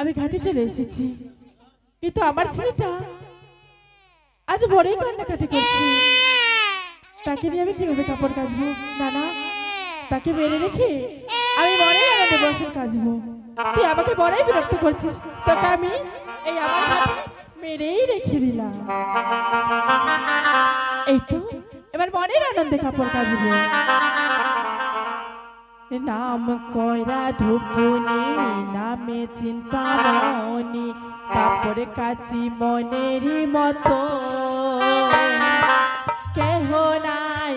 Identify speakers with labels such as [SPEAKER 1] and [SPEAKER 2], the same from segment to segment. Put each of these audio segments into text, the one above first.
[SPEAKER 1] আমি ঘাটে চলে এসেছি। কিন্তু আমার ছেলেটা আজ বড়ই কান্নাকাটি করছে। তাকে নিয়ে আমি কীভাবে কাপড় কাচবো? না না তাকে মেরে রেখে আমি মনে আনন্দে বসন কাচবো। তুই আমাকে বড়াই বিরক্ত করছিস। তোকে আমি এই আমার ঘাটে মেরেই রেখে দিলাম। এই তো, এবার মনের আনন্দে কাপড় কাচবো। নাম কয়রা ধুপুনি নামে চিন্তা মনি কাপড় কাচি মনেরই মতো। কেহ নাই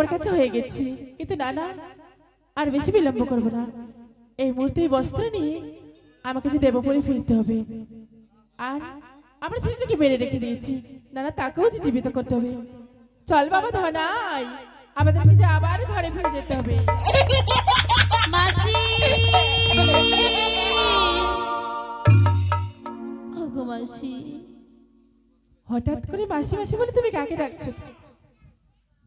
[SPEAKER 1] কাপড় কাচা হয়ে গেছি। কিন্তু না না, আর বেশি বিলম্ব করব না। এই মুহূর্তে বস্ত্র নিয়ে আমাকে যে দেবপুরে ফিরতে হবে। আর আমার ছেলেটাকে বেড়ে রেখে দিয়েছি। না না, তাকেও যে জীবিত করতে হবে। চল বাবা ধনাই, আমাদেরকে যে আবার ঘরে ফিরে যেতে হবে।
[SPEAKER 2] মাসি!
[SPEAKER 1] হঠাৎ করে মাসি মাসি বলে তুমি কাকে ডাকছো?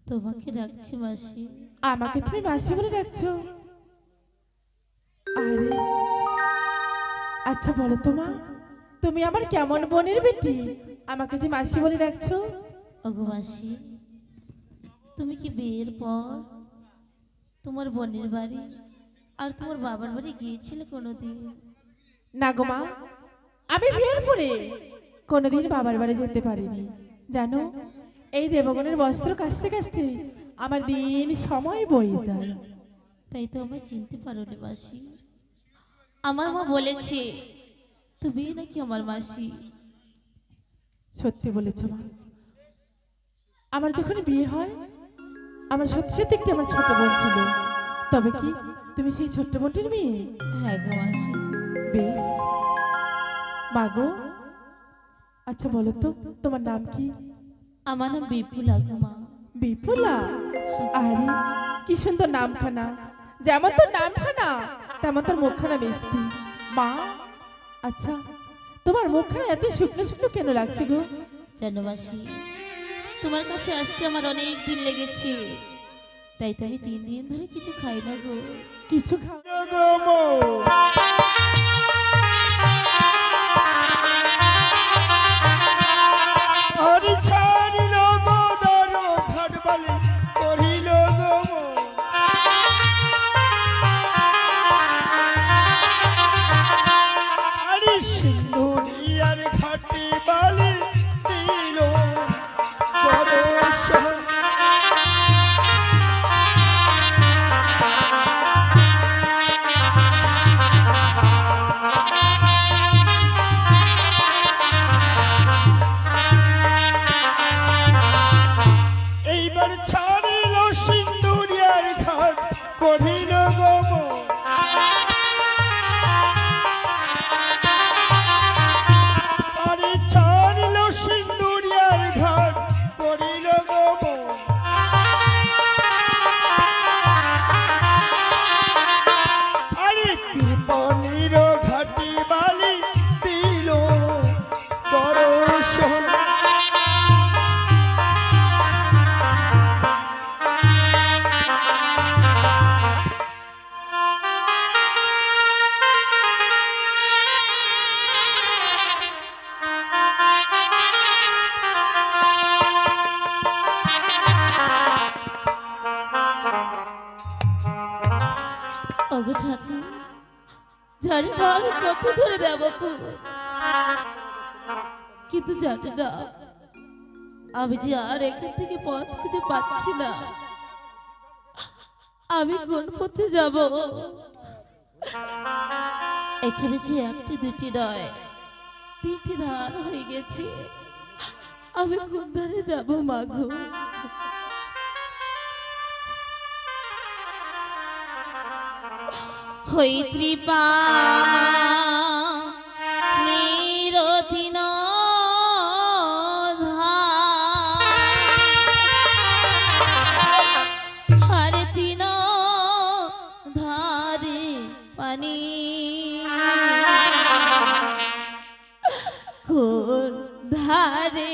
[SPEAKER 2] তোমাকে ডাকছি মাসি।
[SPEAKER 1] আমাকে তুমি মাসি বলে ডাকছো? আরে আচ্ছা বলো তো মা তুমি আমার কেমন বোনের বেটি? আমাকে যে মাসি বলে ডাকছো?
[SPEAKER 2] ওগো মাসি তুমি কি বিয়ের পর তোমার বোনের বাড়ি আর তোমার বাবার বাড়ি গিয়েছিলে কোনোদিন?
[SPEAKER 1] না গো মা আমি বিয়ের পরে কোনোদিন বাবার বাড়ি যেতে পারিনি। জানো এই দেবগণের বস্ত্র কাচতে কাচতে আমার দিন সময় বয়ে যায়।
[SPEAKER 2] তাই তো আমায় চিনতে পারোনি মাসি। আমার মা বলেছে তুমি নাকি আমার মাসি?
[SPEAKER 1] সত্যি বলেছ মা। আমার যখন বিয়ে হয় আমার সত্যি সত্যি একটি আমার ছোট বোন ছিল। তবে কি তুমি সেই ছোট্ট বোনটির মেয়ে?
[SPEAKER 2] হ্যাঁ গো মাসি।
[SPEAKER 1] বেশ। মাগো আচ্ছা বলো তো তোমার নাম কি?
[SPEAKER 2] আমার নাম বিপুলা গো মা।
[SPEAKER 1] বিপুলা? আরে কি সুন্দর নামখানা। যেমন তোর নামখানা তেমন তোর মুখখানা মিষ্টি। মা আচ্ছা তোমার মুখখানা এত শুকনো শুকনো কেন লাগছে গো?
[SPEAKER 2] জানো মাসি তোমার কাছে আসতে আমার অনেক দিন লেগেছে। তাই তো আমি তিন দিন ধরে কিছু খাই না গো।
[SPEAKER 1] কিছু খাও।
[SPEAKER 3] হরি
[SPEAKER 2] দেব কিন্তু জানি না, আমি যে আর এখান থেকে পথ খুঁজে পাচ্ছি না। আমি কোন পথে যাব? এখানে যে একটি দুটি নয়, তিনটি ধার হয়ে গেছে। আমি কোন ধারে যাব মাগো হৈত্রীপা নিরতিন হারে তিন ধারে পানি। কোন ধারে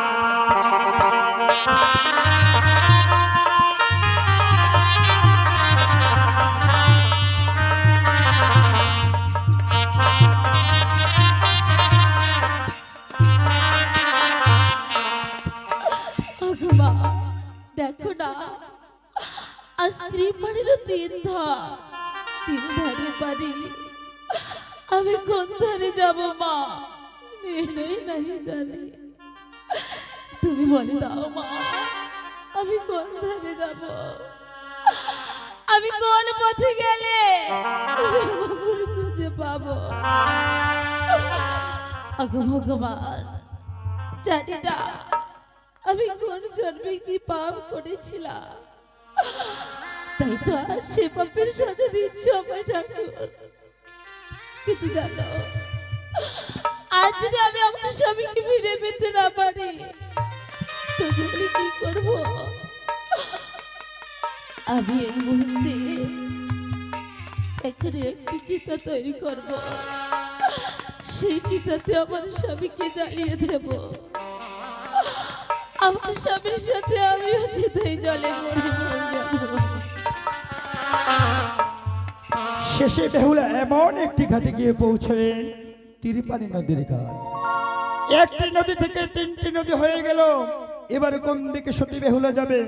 [SPEAKER 2] আগো ভগবান, জানি না আমি কোন জন্মে কি পাপ করেছিলাম। তাই তো সে পাপের সাথে দিচ্ছ আমার ঠাকুর। কিন্তু জানো, আজ যদি আমি আমার স্বামীকে ফিরে পেতে না পারি আমি কি করব? আমি এই মুহূর্তে এখানে একটি চিতা তৈরি করব। সেই চিতাতে আমার স্বামীকে জ্বালিয়ে দেবো। আমার স্বামীর সাথে আমিও চিতাই জলে মরে
[SPEAKER 3] শেষে বেহুলা এমন একটি ঘাটে গিয়ে পৌঁছলেন তিরিপানি নদীর ঘাট। একটি নদী থেকে তিনটি নদী হয়ে গেল। এবার কোন দিকে সতী বেহুলা যাবে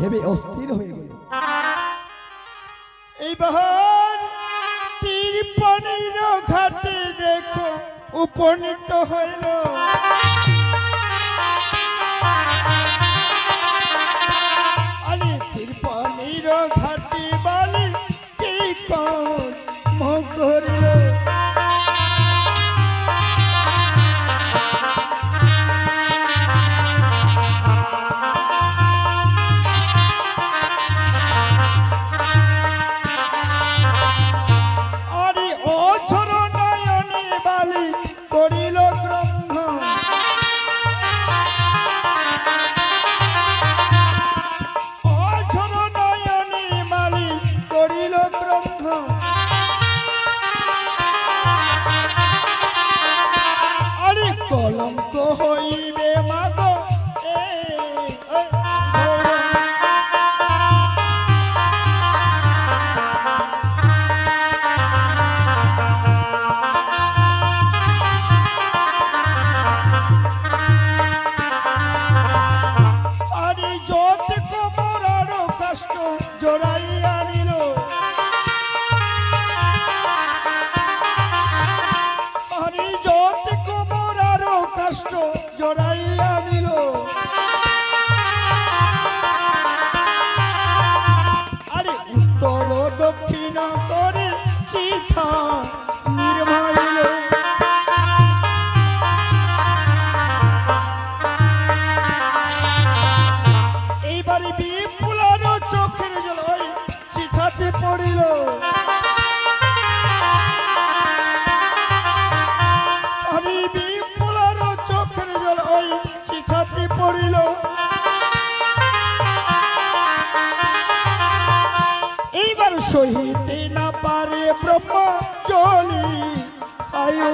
[SPEAKER 3] ভেবে অস্থির হয়ে গেল। এইবার তিরপানির ঘাটে দেখো উপনীত হইল। সহিতে না পারে ব্রহ্ম
[SPEAKER 2] চলি আয়ু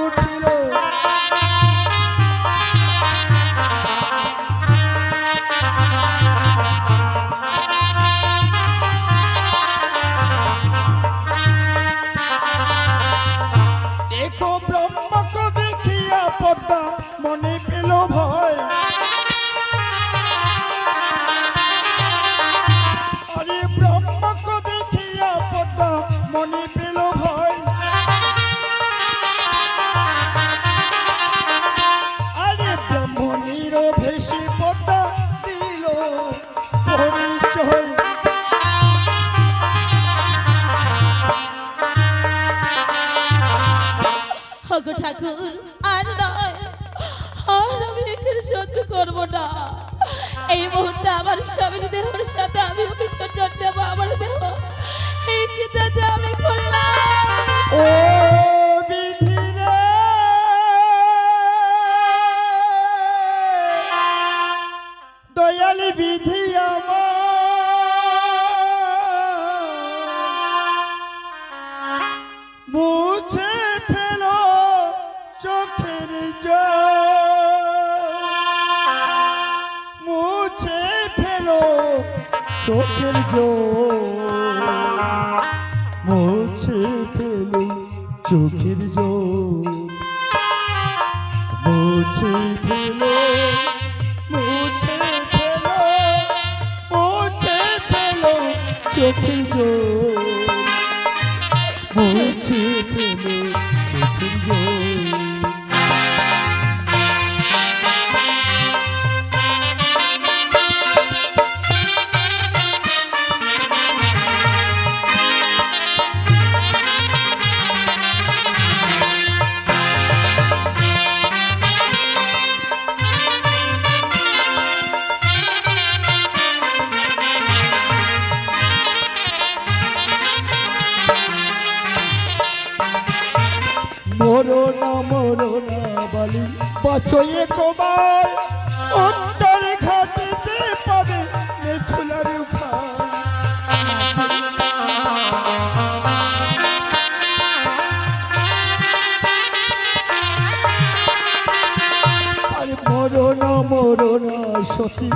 [SPEAKER 2] করব না। এই মুহূর্তে আমার স্বামীর দেহর সাথে আমি বিসর্জন দেবো আমার দেহ। এই চিন্তাতে
[SPEAKER 3] চোখের জো মুছে ফেলো চোখের জো মুছে ফেলো মুছে ফেলো মুছে ফেলো চোখের জল মরোনা মরোনা বালি বছয়ে কবার উত্তর ঘাটিতে পাবে মেথুলার মরোনা সতী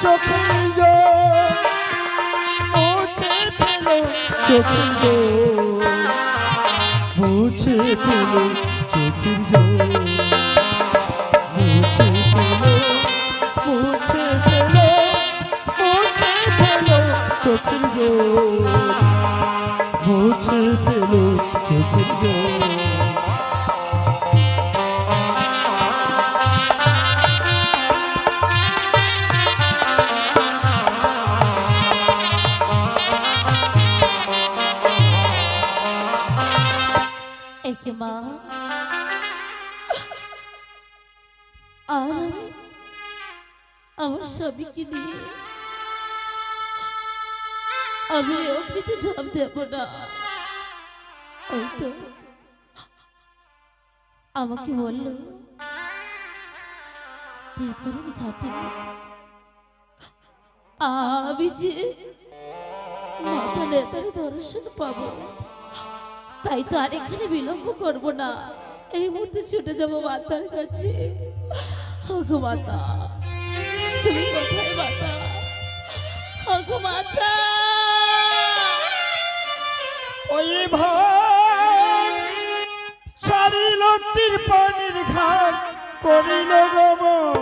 [SPEAKER 3] জল মুছে চোখের জল মুছে পেল চোখের জল।
[SPEAKER 2] আমার স্বামীকে নিয়ে। আমি অগ্নিতে ঝাঁপ দেব না। তো আমাকে বলল ঘাটে, আমি যে মাথা নেতার দর্শন পাবো, তাই তো আর এখানে বিলম্ব করব না। এই মুহূর্তে ছুটে যাব মাতার কাছে। মাতা তুমি কোথায় মাতা? হগো মাতা।
[SPEAKER 3] ওই ভাই ছাড়িল তীর পানির ঘাট করিল গমন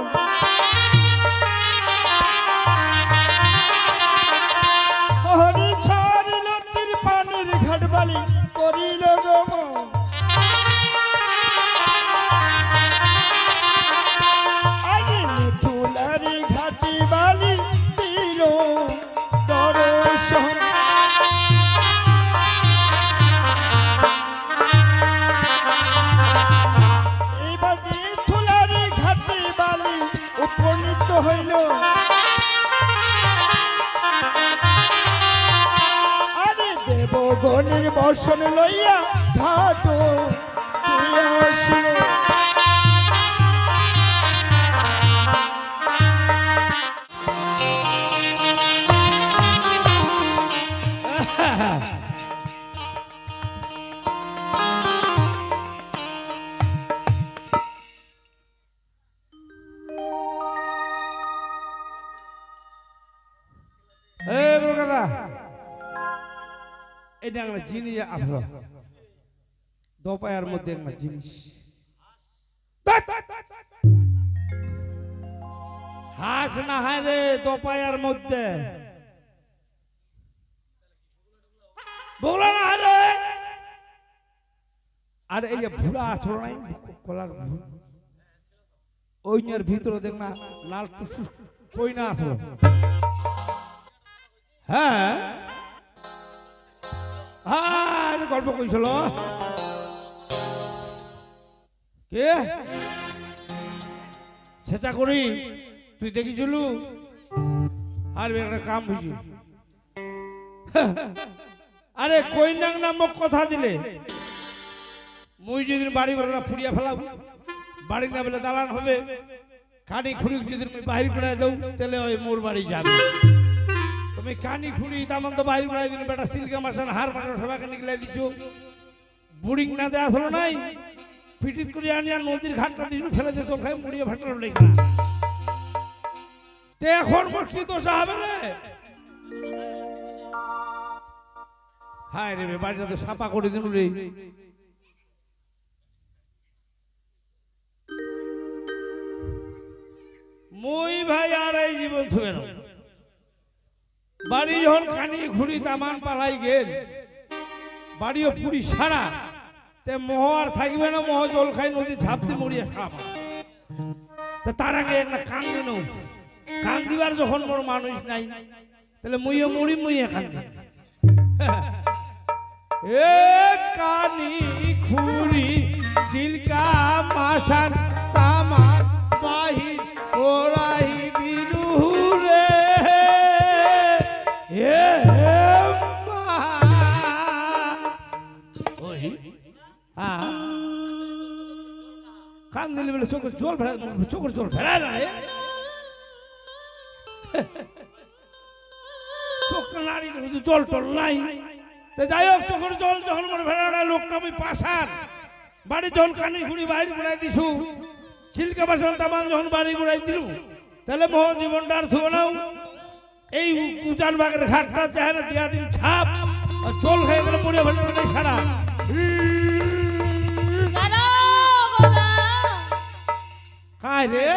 [SPEAKER 4] জিনিস আসলো। দোপায়ার মধ্যে একটা জিনিস। হাস না হয় রে দোপায়ার মধ্যে। বগলা না হয় রে। আর এই যে ভুরা আছড় নাই কলার ভুরা ওইটার ভিতরে দেখ না, লাল কই না আসলো। হ্যাঁ? হ্যাঁ এই গল্প কইছিল। কে? চেষ্টা করি, তুই দেখিছিলু? আর একটা কাম হয়েছে আরে কইনাং নামক কথা দিলে। মুই যেদিন বাড়ি না ফুড়িয়া ফেলাম। বাড়ি না বলে দালান হবে। খাটি খুঁড়ি মুই বাহির করে দেও তাহলে ওই মোর বাড়ি যাবে। তুমি কানি খুঁড়ি তেমন তো বাইরে বেড়াই দিন বেটা সিলকা মাসান হার মাসান, সবাইকে নিকলাই দিছো। বুড়িং না দেয়া আসলো নাই। পিটিত করে আনি আর নদীর ঘাটটা দিছিল ফেলে দিয়ে চোখ খাই মুড়িয়ে ভাটালো লেখা তে এখন মোর কি দোষা হবে রে? হায় রে বাড়িটা তো সাপা করে দিন রে। মুই ভাই আর এই জীবন থুয়ে না বাড়ি যখন কানি ঘুরি তামান পালাই গেল। বাড়িও পুরি সারা। তে মোহ আর থাকবে না, মোহ জল খাই নদী ঝাপতে মরিয়ে খাব। তার আগে একটা কান দিন কান দিবার যখন মোর মানুষ নাই, তাহলে মুইও মরি, মুইয়ে কান্দি। এ কানি খুরি চিলকা মাসান বলে চোখের জল ভেড়া চোখের জল ভেড়ায় না জল টল নাই। যাই হোক, চোখের জল যখন মনে ভেড়া লোকটা আমি পাশার। বাড়ি যখন কানি ঘুরি, বাইরে ঘুরাই দিছু। ছিলকা বাসন তামান যখন বাড়ি ঘুরাই দিলু, তাহলে মোহ জীবনটা আর থুব নাও এই উজান বাগের ঘাটটা চেহারা দিয়া দিন ছাপ ভেড়া সারা। কায় রে?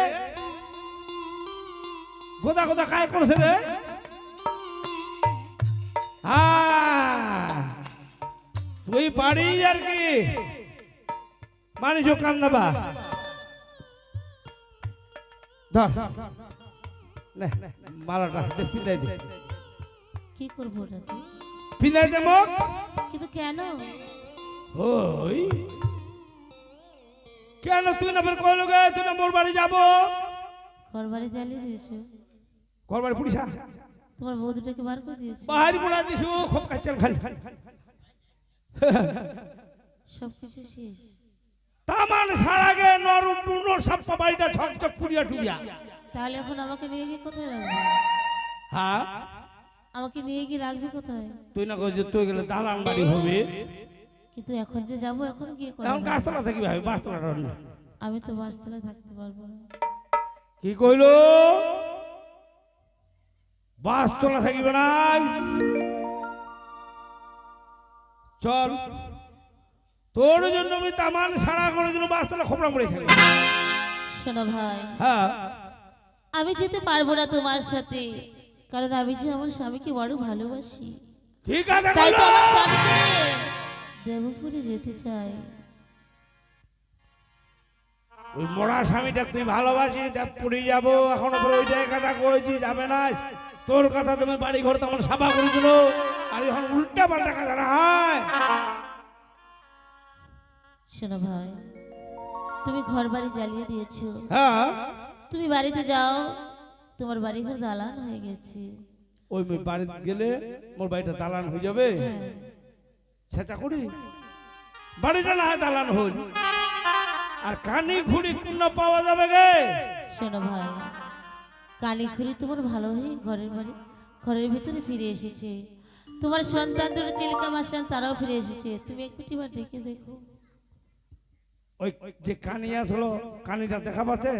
[SPEAKER 4] গোদা গোদা কায় করছে রে হ্যাঁ, তুই পারি আর কি? মানুষ কান্দাবা ধর। মালাটা পিন্দাই দে।
[SPEAKER 2] কি করব ওটাতে?
[SPEAKER 4] দে মুখ।
[SPEAKER 2] কিন্তু কেন?
[SPEAKER 4] ওই কেন তুই না ফের কইলো গে? তুই না মোর বাড়ি যাব?
[SPEAKER 2] ঘর বাড়ি জ্বালিয়ে দিয়েছ।
[SPEAKER 4] ঘর বাড়ি পুলিশা
[SPEAKER 2] তোমার বউ দুটোকে বার করে দিয়েছ।
[SPEAKER 4] বাহারি পোড়া দিছু খুব কাচাল খালি।
[SPEAKER 2] সব কিছু শেষ।
[SPEAKER 4] তামান সারাগে নর টুনো সব বাড়িটা ঝকঝক পুড়িয়া টুড়িয়া।
[SPEAKER 2] তাহলে এখন আমাকে নিয়ে গিয়ে কোথায় রাখবে?
[SPEAKER 4] হ্যাঁ
[SPEAKER 2] আমাকে নিয়ে গিয়ে রাখবে কোথায়?
[SPEAKER 4] তুই না কই যে তুই গেলে দালান বাড়ি হবে।
[SPEAKER 2] কিন্তু এখন যে যাব এখন গিয়ে করে
[SPEAKER 4] এখন গাছতলা থাকি ভাই বাসতলা না।
[SPEAKER 2] আমি তো বাসতলায় থাকতে পারব না।
[SPEAKER 4] কি কইলো? বাসতলা থাকিবে না চল। তোর জন্য আমি তামান সারা করে দিল বাসতলা খোপড়া মরে থাকবে
[SPEAKER 2] শোনো ভাই
[SPEAKER 4] হ্যাঁ।
[SPEAKER 2] আমি যেতে পারব না তোমার সাথে কারণ আমি যে আমার স্বামীকে বড় ভালোবাসি।
[SPEAKER 4] ঠিক আছে
[SPEAKER 2] তাই তো আমার স্বামীকে দেবপুরে যেতে চাই।
[SPEAKER 4] ওই মরা স্বামীটা তুই ভালোবাসি দেব পুরী যাব। এখন পরে ওইটাই কথা কয়েছি যাবে না। তোর কথা তুমি বাড়ি ঘর তেমন সাফা করে দিল। আর এখন উল্টা পাল্টা কথা না হয়।
[SPEAKER 2] শোনো ভাই তুমি ঘর বাড়ি জ্বালিয়ে দিয়েছ।
[SPEAKER 4] হ্যাঁ।
[SPEAKER 2] তুমি বাড়িতে যাও তোমার বাড়ি ঘর দালান হয়ে গেছে।
[SPEAKER 4] ওই বাড়িতে গেলে মোর বাড়িটা দালান হয়ে যাবে?
[SPEAKER 2] হ্যাঁ।
[SPEAKER 4] সেটা করি বাড়িটা না হয় দালান হল আর কানি ঘুড়ি কোন পাওয়া যাবে গে?
[SPEAKER 2] শোনো ভাই কালী খুরি তোমার ভালো হয়ে ঘরের বাড়ি ঘরের ভিতরে ফিরে এসেছে। তোমার সন্তান দুটো চিলিকা মাসান তারাও ফিরে এসেছে। তুমি এক মিটি ডেকে দেখো।
[SPEAKER 4] ওই যে কানি আসলো কানিটা দেখা পাচ্ছে?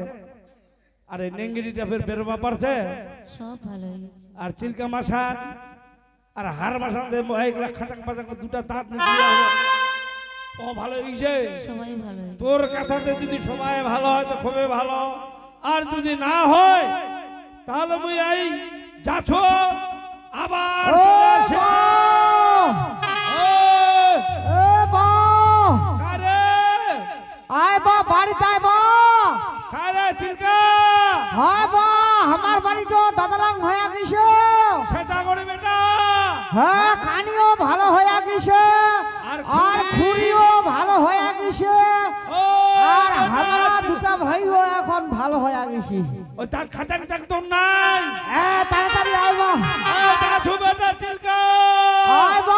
[SPEAKER 4] আর এই নেঙ্গিটা ফের বেরোবা পারছে?
[SPEAKER 2] সব ভালো হয়ে গেছে।
[SPEAKER 4] আর চিলকা মাসান আর হার মাসান দে এইগুলা খাটাং পাচাং দুটা দাঁত নিয়ে ও ভালো
[SPEAKER 2] সবাই ভালো
[SPEAKER 4] তোর কথাতে যদি সবাই ভালো হয় তো খুবই ভালো। আর যদি না হয় তাহলে মুই এই যাচ্ছ আবার
[SPEAKER 5] আয় বা বাড়িতে আয় বা
[SPEAKER 4] কারে চিলকা
[SPEAKER 5] হয় বা আমার বাড়ি তো দাদালাম হয়ে গেছে।
[SPEAKER 4] সেটা করে বেটা
[SPEAKER 5] হ্যাঁ খানিও ভালো হয়ে গেছে।
[SPEAKER 4] আর
[SPEAKER 5] খুঁড়িও ভালো হয়ে গেছে। আর হামরা দুটা ভাইও এখন ভালো হয়ে গেছি।
[SPEAKER 4] ও তার খাচাং চাক তো নাই?
[SPEAKER 5] হ্যাঁ তাড়াতাড়ি আইব এই দাদু বেটা চিলকা আইব